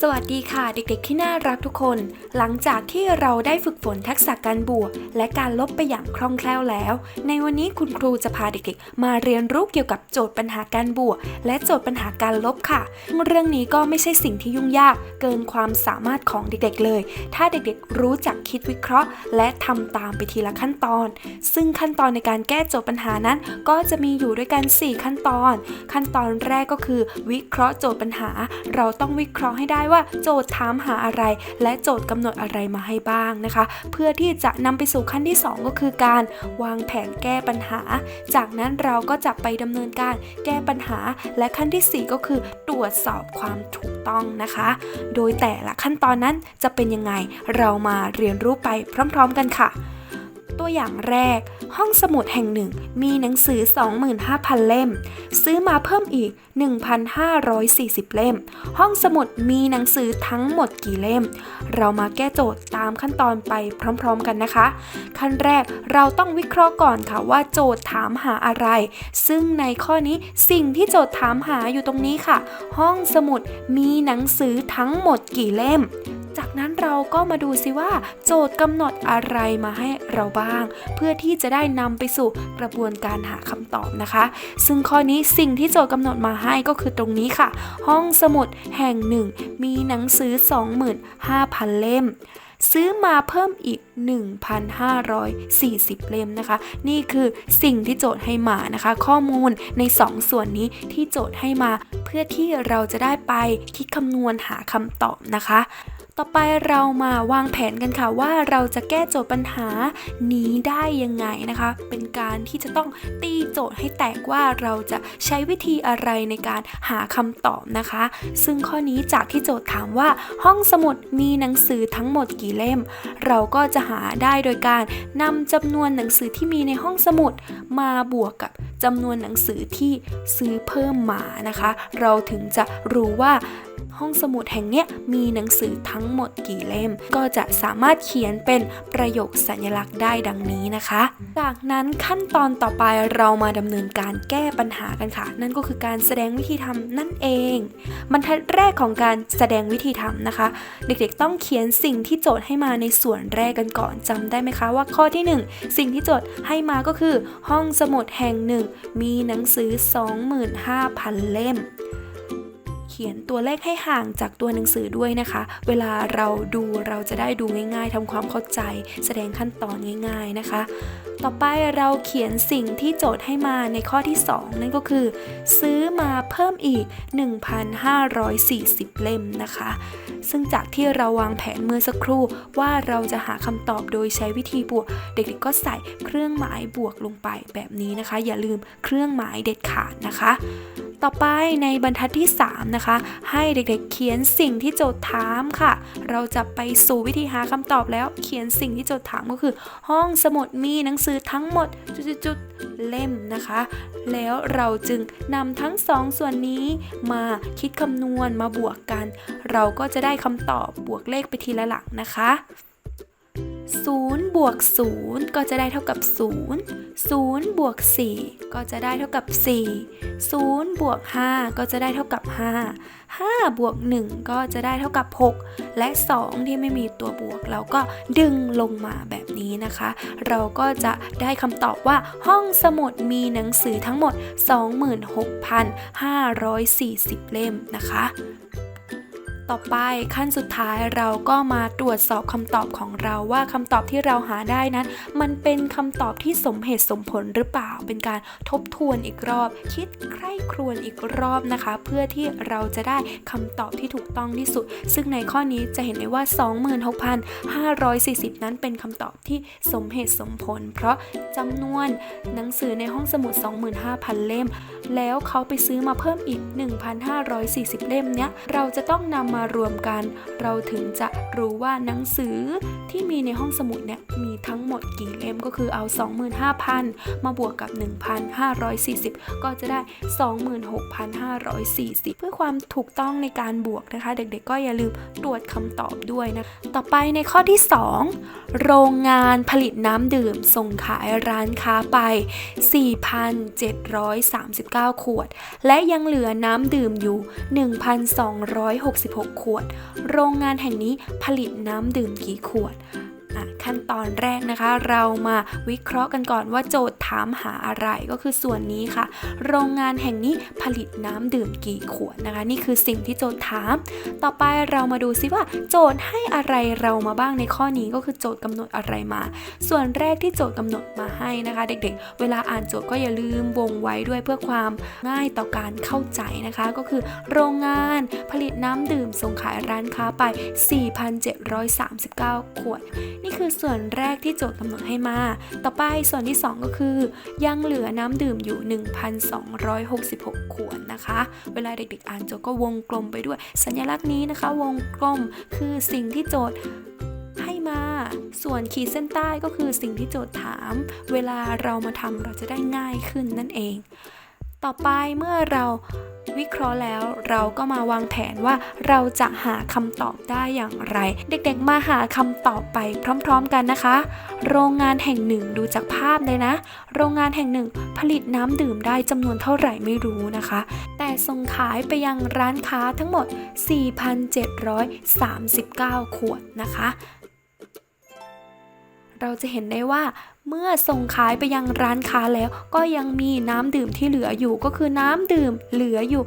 สวัสดีค่ะเด็กๆที่น่ารักทุกคน หลังจากที่เราได้ฝึกฝนทักษะการบวก และการลบไปอย่างคล่องแคล่วแล้ว ในวันนี้คุณครูจะพาเด็กๆ มาเรียนรู้เกี่ยวกับโจทย์ปัญหาการบวก และโจทย์ปัญหาการลบค่ะ เรื่องนี้ก็ไม่ใช่สิ่งที่ยุ่งยาก เกินความสามารถของเด็กๆเลย ถ้าเด็กๆ รู้จักคิดวิเคราะห์ และทำตามไปทีละขั้นตอน ซึ่งขั้นตอนในการแก้โจทย์ปัญหานั้น ก็จะมีอยู่ด้วยกัน 4 ขั้นตอน ขั้นตอนแรกก็คือ วิเคราะห์โจทย์ปัญหา เราต้องวิเคราะห์ให้ได้ได้ว่าโจทย์ถามหาอะไร และโจทย์กำหนดอะไรมาให้บ้างนะคะ เพื่อที่จะนำไปสู่ขั้นที่ 2 ก็คือการวางแผนแก้ปัญหา จากนั้นเราก็จะไปดำเนินการแก้ปัญหา และขั้นทีสี่ 4 ก็คือตรวจสอบความถูกต้องนะคะ โดยแต่ละขั้นตอนนั้นจะเป็นยังไงเรามาเรียนรู้ไปพร้อม ๆ กันค่ะ ตัวอย่างแรก ห้องสมุดแห่งหนึ่งมีหนังสือ 25,000 เล่ม ซื้อมาเพิ่มอีก 1,540 เล่ม ห้องสมุดมีหนังสือทั้งหมดกี่เล่ม เรามาแก้โจทย์ตามขั้นตอนไปพร้อมๆกันนะคะ ขั้นแรกเราต้องวิเคราะห์ก่อนค่ะว่าโจทย์ถามหาอะไร ซึ่งในข้อนี้สิ่งที่โจทย์ถามหาอยู่ตรงนี้ค่ะ ห้องสมุดมีหนังสือทั้งหมดกี่เล่ม จากนั้นเราก็มาดูซิว่า โจทย์กำหนดอะไรมาให้เราบ้าง เพื่อที่จะได้นำไปสู่กระบวนการหาคำตอบนะคะ ซึ่งข้อนี้สิ่งที่โจทย์กำหนดมาให้ก็คือตรงนี้ค่ะ ห้องสมุดแห่งหนึ่ง มีหนังสือ 25,000 เล่มซื้อมาเพิ่มอีก 1,540 เล่มนะคะ นี่คือสิ่งที่โจทย์ให้มานะคะ ข้อมูลใน 2 ส่วนนี้ที่โจทย์ให้มา เพื่อที่เราจะได้ไปคิดคำนวณหาคำตอบนะคะ ต่อไปเรามาวางแผนกันค่ะว่าเราจะแก้โจทย์ปัญหานี้ได้ยังไงนะคะ เป็นการที่จะต้องตีโจทย์ให้แตกว่าเราจะใช้วิธีอะไรในการหาคำตอบนะคะ ซึ่งข้อนี้จากที่โจทย์ถามว่าห้องสมุดมีหนังสือทั้งหมดกี่เล่ม เราก็จะหาได้โดยการนำจำนวนหนังสือที่มีในห้องสมุดมาบวกกับจำนวนหนังสือที่ซื้อเพิ่มมานะคะ เราถึงจะรู้ว่า ห้องสมุดแห่งเนี้ยมีหนังสือทั้งหมดกี่เล่ม ก็จะสามารถเขียนเป็นประโยคสัญลักษณ์ได้ดังนี้นะคะ จากนั้นขั้นตอนต่อไปเรามาดำเนินการแก้ปัญหากันค่ะ นั่นก็คือการแสดงวิธีทำนั่นเอง บรรทัดแรกของการแสดงวิธีทำนะคะ เด็กๆต้องเขียนสิ่งที่โจทย์ให้มาในส่วนแรกกันก่อนจำได้ไหมคะว่าข้อที่หนึ่งสิ่งที่โจทย์ให้มาก็คือ ห้องสมุดแห่งหนึ่งมีหนังสือ 25,000 เล่ม ขียนตัวเลขให้ห่างจากตัวหนังสือด้วยนะคะ เวลาเราดูเราจะได้ดูง่ายๆทำความเข้าใจ แสดงขั้นตอนง่ายๆนะคะ ต่อไปเราเขียนสิ่งที่โจทย์ให้มาในข้อที่ 2 นั่นก็คือ ซื้อมาเพิ่มอีก 1,540 เล่มนะคะ ซึ่งจากที่เราวางแผนเมื่อสักครู่ว่าเราจะหาคำตอบโดยใช้วิธีบวก เด็กๆก็ใส่เครื่องหมายบวกลงไปแบบนี้นะคะ อย่าลืมเครื่องหมายเด็ดขาดนะคะ ต่อไปในบรรทัดที่ 3 นะคะ ให้เด็กๆเขียนสิ่งที่โจทย์ถามค่ะ เราจะไปสู่วิธีหาคำตอบแล้วเขียนสิ่งที่โจทย์ถามก็คือ ห้องสมุดมีหนังสือทั้งหมดจุดๆเล่มนะคะ แล้วเราจึงนำทั้งสองส่วนนี้มาคิดคำนวณมาบวกกัน เราก็จะได้คำตอบบวกเลขไปทีละหลักนะคะ 0บวก0ก็จะได้เท่ากับ 0 0บวก4ก็จะได้เท่ากับ 4 0บวก5ก็จะได้เท่ากับ 5 5บวก1ก็จะได้เท่ากับ 6 และ 2 ที่ไม่มีตัวบวก เราก็ดึงลงมาแบบนี้นะคะ เราก็จะได้คำตอบว่าห้องสมุดมีหนังสือทั้งหมด 26,540 เล่มนะคะ ต่อไปขั้นสุดท้ายเราก็มาตรวจสอบคำตอบของเราว่าคำตอบที่เราหาได้นั้น มันเป็นคำตอบที่สมเหตุสมผลหรือเปล่า เป็นการทบทวนอีกรอบ คิดใคร่ครวญอีกรอบนะคะ เพื่อที่เราจะได้คำตอบที่ถูกต้องที่สุด ซึ่งในข้อนี้จะเห็นได้ว่า 26,540 นั้นเป็นคำตอบที่สมเหตุสมผล เพราะจำนวนหนังสือในห้องสมุด 25,000 เล่ม แล้วเขาไปซื้อมาเพิ่มอีก 1,540 เล่มเนี้ยเราจะต้องนำมารวมกัน เราถึงจะรู้ว่าหนังสือที่มีในห้องสมุดเนี่ยมีทั้งหมดกี่เล่มก็คือเอา 25,000 มาบวกกับ 1,540 ก็จะได้ 26,540 เพื่อความถูกต้องในการบวกนะคะ เด็กๆ ก็อย่าลืมตรวจคำตอบด้วยนะ ต่อไปในข้อที่ 2 โรงงานผลิตน้ำดื่ม ส่งขายร้านค้าไป 4,739 ขวด และยังเหลือน้ำดื่มอยู่ 1,266 6 ขวด โรงงานแห่งนี้ผลิตน้ำดื่มกี่ขวด ขั้นตอนแรกนะคะ เรามาวิเคราะห์กันก่อนว่าโจทย์ถามหาอะไรก็คือส่วนนี้ค่ะ โรงงานแห่งนี้ผลิตน้ำดื่มกี่ขวดนะคะ นี่คือสิ่งที่โจทย์ถาม ต่อไปเรามาดูซิว่า โจทย์ให้อะไรเรามาบ้างในข้อนี้ก็คือโจทย์กำหนดอะไรมา ส่วนแรกที่โจทย์กำหนดมาให้นะคะ เด็กๆ เวลาอ่านโจทย์ก็อย่าลืมวงไว้ด้วยเพื่อความง่ายต่อการเข้าใจนะคะ ก็คือ โรงงานผลิตน้ำดื่มส่งขายร้านค้าไป 4,739 ขวดนี่คือส่วนแรกที่โจทย์กำหนดให้มา ต่อไปส่วนที่ 2 ก็คือ ยังเหลือน้ำดื่มอยู่ 1,266 ขวดนะคะ เวลาเด็กๆอ่านโจทย์ก็วงกลมไปด้วย สัญลักษณ์นี้นะคะ วงกลมคือสิ่งที่โจทย์ให้มา ส่วนขีดเส้นใต้ก็คือสิ่งที่โจทย์ถาม เวลาเรามาทำเราจะได้ง่ายขึ้นนั่นเอง ต่อไปเมื่อเรา วิเคราะห์แล้ว เราก็มาวางแผนว่าเราจะหาคำตอบได้อย่างไร เด็กๆมาหาคำตอบไปพร้อมๆกันนะคะ โรงงานแห่งหนึ่งดูจากภาพเลยนะ โรงงานแห่งหนึ่งผลิตน้ำดื่มได้จำนวนเท่าไหร่ไม่รู้นะคะ แต่ส่งขายไปยังร้านค้าทั้งหมด 4,739 ขวดนะคะ เราจะเห็นได้ว่า เมื่อส่งขายไปยังร้านค้าแล้วก็ยังมีน้ำดื่มที่เหลืออยู่ก็คือน้ำดื่มเหลืออยู่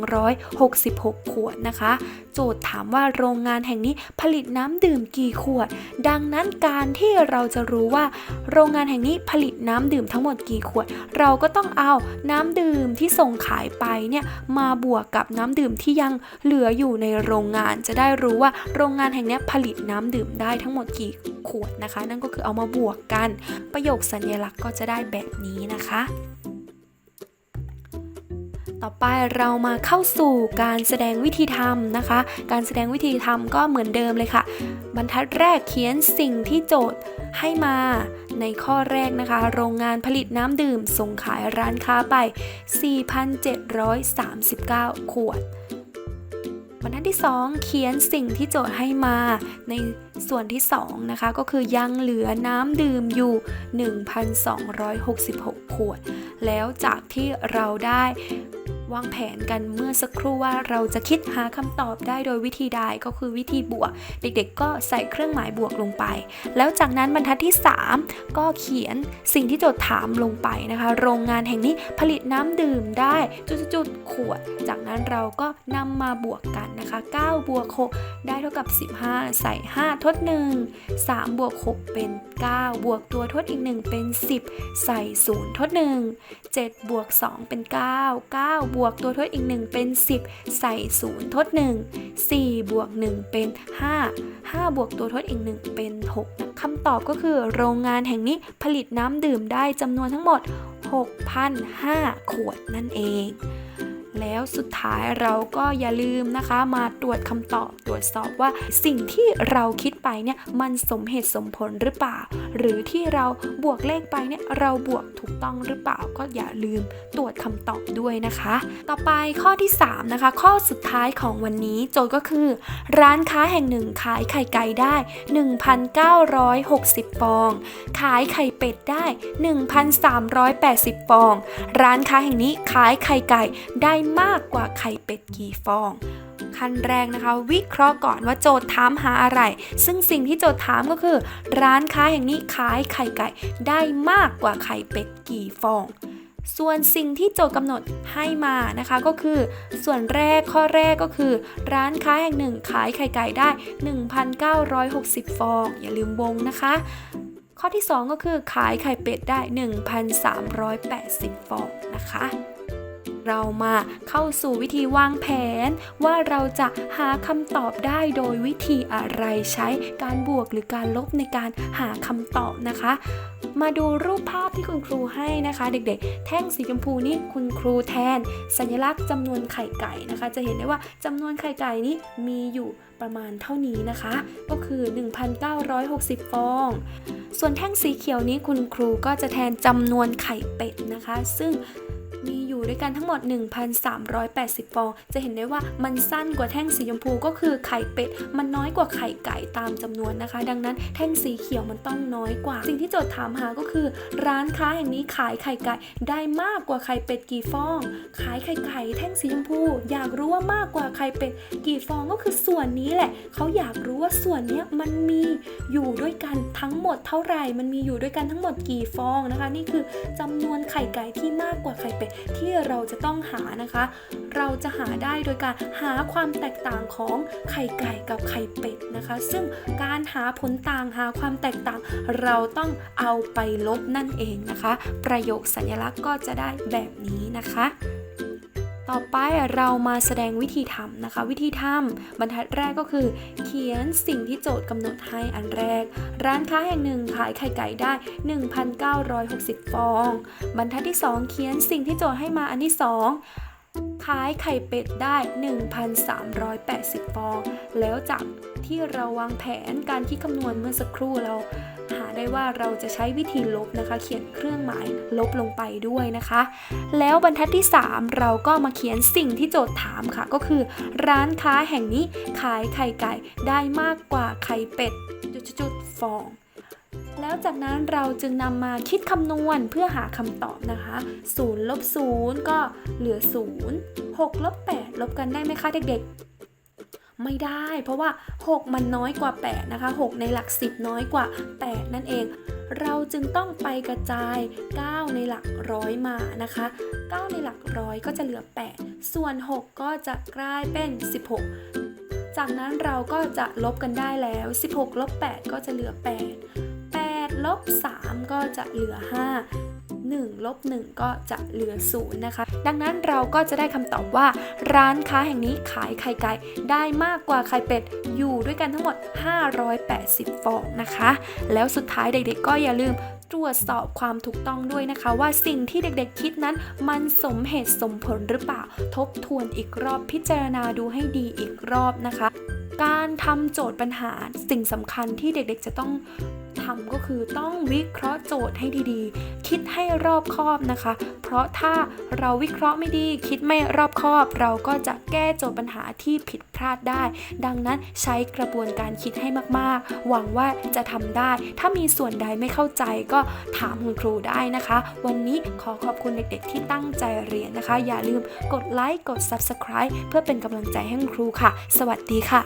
1,266 ขวดนะคะ โจทย์ถามว่าโรงงานแห่งนี้ผลิตน้ำดื่มกี่ขวด ดังนั้นการที่เราจะรู้ว่า โรงงานแห่งนี้ผลิตน้ำดื่มทั้งหมดกี่ขวด เราก็ต้องเอาน้ำดื่มที่ส่งขายไปเนี่ยมาบวกกับน้ำดื่มที่ยังเหลืออยู่ในโรงงาน จะได้รู้ว่าโรงงานแห่งนี้ผลิตน้ำดื่มได้ทั้งหมดกี่ ขวดนะคะ นั่นก็คือเอามาบวกกัน ประโยคสัญลักษณ์ก็จะได้แบบนี้นะคะต่อไปเรามาเข้าสู่การแสดงวิธีทำนะคะ การแสดงวิธีทำก็เหมือนเดิมเลยค่ะ บรรทัดแรกเขียนสิ่งที่โจทย์ให้มาในข้อแรกนะคะ โรงงานผลิตน้ำดื่มส่งขายร้านค้าไป 4,739 ขวด บรรทัดที่ 2 เขียนสิ่งที่โจทย์ให้มา ในส่วนที่ 2 นะคะ ก็คือยังเหลือน้ำดื่มอยู่ 1,266 ขวด แล้วจากที่เราได้ วางแผนกันเมื่อสักครู่ว่าเราจะคิดหาคำตอบได้โดยวิธีใดก็คือวิธีบวก เด็กๆ ก็ใส่เครื่องหมายบวกลงไป แล้วจากนั้นบรรทัดที่ 3 ก็เขียนสิ่งที่โจทย์ถามลงไปนะคะ โรงงานแห่งนี้ผลิตน้ำดื่มได้จุดๆๆขวด จากนั้นเราก็นำมาบวกกันนะคะ 9 บวก 6 ได้เท่ากับ 15 ใส่ 5 ทด 1 3 บวก 6 เป็น 9 บวกตัวทดอีก 1 เป็น 10 ใส่ 0 ทด 1 7 บวก 2 เป็น 9 9บวกตัวทดอีก 1 เป็น 10 ใส่ 0 ทด 1 4 บวก 1 เป็น 5 5 บวกตัวทดอีก 1 เป็น 6คำตอบก็คือโรงงานแห่งนี้ผลิตน้ำดื่มได้จำนวนทั้งหมด 6,005 ขวดนั่นเอง แล้วสุดท้ายเราก็อย่าลืมนะคะ มาตรวจคำตอบตรวจสอบว่าสิ่งที่เราคิดไปเนี่ยมันสมเหตุสมผลหรือเปล่า หรือที่เราบวกเลขไปเนี่ยเราบวกถูกต้องหรือเปล่า ก็อย่าลืมตรวจคำตอบด้วยนะคะ ต่อไปข้อที่ 3 นะคะ ข้อสุดท้ายของวันนี้โจทย์ก็คือ ร้านค้าแห่งหนึ่งขายไข่ไก่ได้ 1,960 ฟอง ขายไข่เป็ดได้ 1,380 ฟอง ร้านค้าแห่งนี้ขายไข่ไก่ได้มากกว่าไข่เป็ดกี่ฟอง ขั้นแรกนะคะ วิเคราะห์ก่อนว่าโจทย์ถามหาอะไร ซึ่งสิ่งที่โจทย์ถามก็คือ ร้านค้าแห่งนี้ขายไข่ไก่ได้มากกว่าไข่เป็ดกี่ฟองส่วนสิ่งที่โจทย์กำหนดให้มานะคะก็คือ ส่วนแรกข้อแรกก็คือ ร้านค้าแห่งหนึ่งขายไข่ไก่ได้ 1,960 ฟอง อย่าลืมวงนะคะ ข้อที่ 2 ก็คือขายไข่เป็ดได้ 1,380 ฟองนะคะ เรามาเข้าสู่วิธีวางแผน ว่าเราจะหาคำตอบได้โดยวิธีอะไรใช้การบวกหรือการลบในการหาคำตอบนะคะ มาดูรูปภาพที่คุณครูให้นะคะ เด็กๆ แท่งสีชมพูนี่คุณครูแทน สัญลักษณ์จำนวนไข่ไก่นะคะ จะเห็นได้ว่าจำนวนไข่ไก่นี้มีอยู่ประมาณเท่านี้นะคะ ก็คือ 1,960 ฟอง ส่วนแท่งสีเขียวนี้คุณครูก็จะแทนจำนวนไข่เป็ดนะคะ ซึ่ง อยู่ด้วยกันทั้งหมด 1,380 ฟอง จะเห็นได้ว่ามันสั้นกว่าแท่งสีชมพูก็คือไข่เป็ด มันน้อยกว่าไข่ไก่ตามจำนวนนะคะ ดังนั้นแท่งสีเขียวมันต้องน้อยกว่า สิ่งที่โจทย์ถามหาก็คือ ร้านค้าแห่งนี้ขายไข่ไก่ได้มากกว่าไข่เป็ดกี่ฟอง ขายไข่ไก่แท่งสีชมพู อยากรู้ว่ามากกว่าไข่เป็ดกี่ฟองก็คือส่วนนี้แหละ เขาอยากรู้ว่าส่วนนี้มันมีอยู่ด้วยกันทั้งหมดเท่าไหร่ มันมีอยู่ด้วยกันทั้งหมดกี่ฟองนะคะ นี่คือจำนวนไข่ไก่ที่มากกว่าไข่เป็ดที่เราจะต้องหานะคะ เราจะหาได้โดยการหาความแตกต่างของไข่ไก่กับไข่เป็ดนะคะ ซึ่งการหาผลต่างหาความแตกต่าง เราต้องเอาไปลบนั่นเองนะคะ ประโยคสัญลักษณ์ก็จะได้แบบนี้นะคะ ต่อไปเรามาแสดงวิธีทำนะคะ วิธีทำบรรทัดแรกก็คือ เขียนสิ่งที่โจทย์กำหนดให้อันแรก ร้านค้าแห่งหนึ่งขายไข่ไก่ได้ 1,960 ฟอง บรรทัดที่ 2 เขียนสิ่งที่โจทย์ให้มาอันที่ 2 ขายไข่เป็ดได้ 1,380 ฟอง แล้วจากที่เราวางแผนการคิดคำนวณเมื่อสักครู่เรา หาได้ว่าเราจะใช้วิธีลบนะคะ เขียนเครื่องหมายลบลงไปด้วยนะคะ แล้วบรรทัดที่ 3 เราก็มาเขียนสิ่งที่โจทย์ถามค่ะ ก็คือ ร้านค้าแห่งนี้ขายไข่ไก่ได้มากกว่าไข่เป็ดจุดๆฟองแล้วจากนั้นเราจึงนำมาคิดคำนวณเพื่อหาคำตอบนะคะ0ลบ0ก็เหลือ 0 6ลบ8ลบกันได้ไหมคะเด็กๆ ไม่ได้ เพราะว่า 6 มันน้อยกว่า 8 นะคะ 6 ในหลัก 10 น้อยกว่า 8 นั่นเอง เราจึงต้องไปกระจาย 9 ในหลักร้อยมานะคะ 9 ในหลักร้อยก็จะเหลือ 8 ส่วน 6 ก็จะกลายเป็น 16 จากนั้นเราก็จะลบกันได้แล้ว 16 ลบ 8 ก็จะเหลือ 8 8 ลบ 3 ก็จะเหลือ 5 1ลบ1ก็จะเหลือ0นะคะ ดังนั้นเราก็จะได้คำตอบว่า ร้านค้าแห่งนี้ขายไข่ไก่ได้มากกว่าไข่เป็ดอยู่ด้วยกันทั้งหมด 580 ฟองนะคะ แล้วสุดท้ายเด็กๆ ก็อย่าลืมตรวจสอบความถูกต้องด้วยนะคะ ว่าสิ่งที่เด็กๆคิดนั้น มันสมเหตุสมผลหรือเปล่า ทบทวนอีกรอบพิจารณาดูให้ดีอีกรอบนะคะ การทำโจทย์ปัญหาสิ่งสำคัญที่เด็กๆจะต้อง ทำก็คือต้องวิเคราะห์โจทย์ให้ดีๆ คิดให้รอบคอบนะคะ เพราะถ้าเราวิเคราะห์ไม่ดี คิดไม่รอบคอบ เราก็จะแก้โจทย์ปัญหาที่ผิดพลาดได้ ดังนั้นใช้กระบวนการคิดให้มากๆ หวังว่าจะทำได้ ถ้ามีส่วนใดไม่เข้าใจก็ถามคุณครูได้นะคะ วันนี้ขอขอบคุณเด็กๆ ที่ตั้งใจเรียนนะคะ อย่าลืมกดไลค์กด Subscribe เพื่อเป็นกำลังใจให้คุณครูค่ะ สวัสดีค่ะ